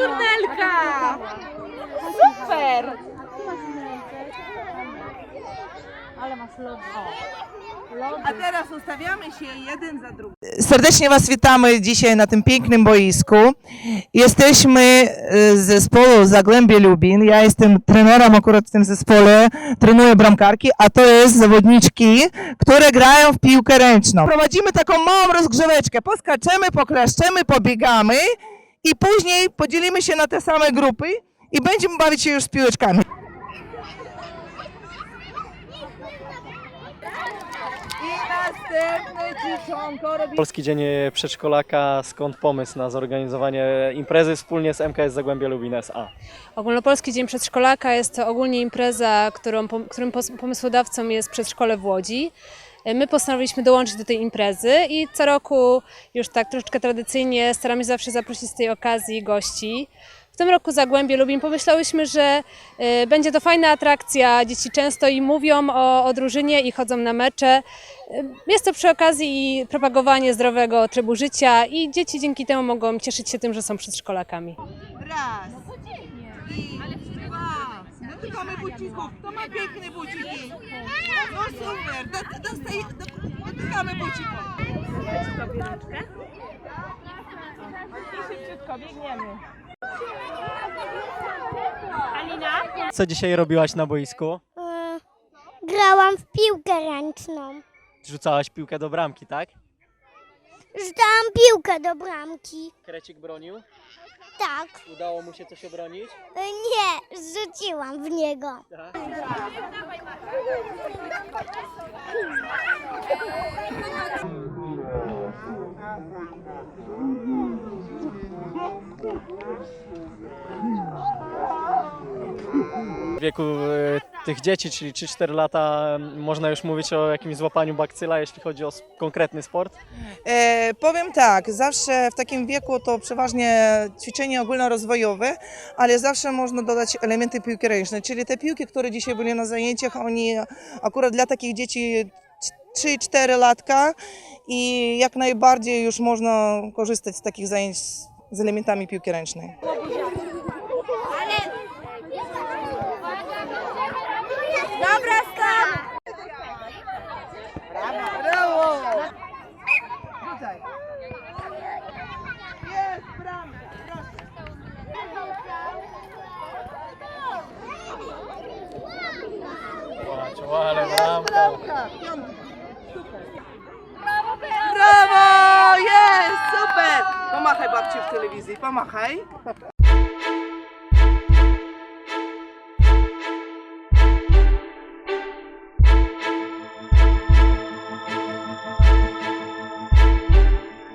Kornelka! Super! Ale masz lody. A teraz ustawiamy się jeden za drugim. Serdecznie Was witamy dzisiaj na tym pięknym boisku. Jesteśmy y, z zespołu Zagłębie Lubin. Ja jestem trenerem akurat w tym zespole, trenuję bramkarki, a to jest zawodniczki, które grają w piłkę ręczną. Prowadzimy taką małą rozgrzeweczkę. Poskaczemy, pokleszczemy, pobiegamy i później podzielimy się na te same grupy i będziemy bawić się już z piłeczkami. Polski Dzień Przedszkolaka, skąd pomysł na zorganizowanie imprezy wspólnie z MKS Zagłębia Lubin S.A.? Ogólnopolski Dzień Przedszkolaka jest to ogólnie impreza, którą, którym pomysłodawcą jest przedszkole w Łodzi. My postanowiliśmy dołączyć do tej imprezy i co roku już tak troszeczkę tradycyjnie staramy się zawsze zaprosić z tej okazji gości. W tym roku Zagłębie Lubin pomyślałyśmy, że e, będzie to fajna atrakcja. Dzieci często i mówią o, o drużynie i chodzą na mecze. E, Jest to przy okazji i propagowanie zdrowego trybu życia i dzieci dzięki temu mogą cieszyć się tym, że są przedszkolakami. Raz. I dwa. Dotykamy bucików. Kto ma piękne buciki? No super. Dot- Dostaje, do- dotykamy bucików. Co dzisiaj robiłaś na boisku? E, Grałam w piłkę ręczną. Rzucałaś piłkę do bramki, tak? Rzucałam piłkę do bramki. Krecik bronił? Tak. Udało mu się coś obronić? E, Nie, rzuciłam w niego. W wieku e, tych dzieci, czyli 3-4 lata, można już mówić o jakimś złapaniu bakcyla, jeśli chodzi o konkretny sport? E, powiem tak, zawsze w takim wieku to przeważnie ćwiczenie ogólnorozwojowe, ale zawsze można dodać elementy piłki ręcznej, czyli te piłki, które dzisiaj byli na zajęciach, oni akurat dla takich dzieci 3-4 latka i jak najbardziej już można korzystać z takich zajęć z elementami piłki ręcznej. Rzucaj. Jest bramka. Proszę. Patrz, ale bramka. Bramka. Piątka. Super. Brawo! Jest! Super! Pomachaj babci w telewizji, pomachaj.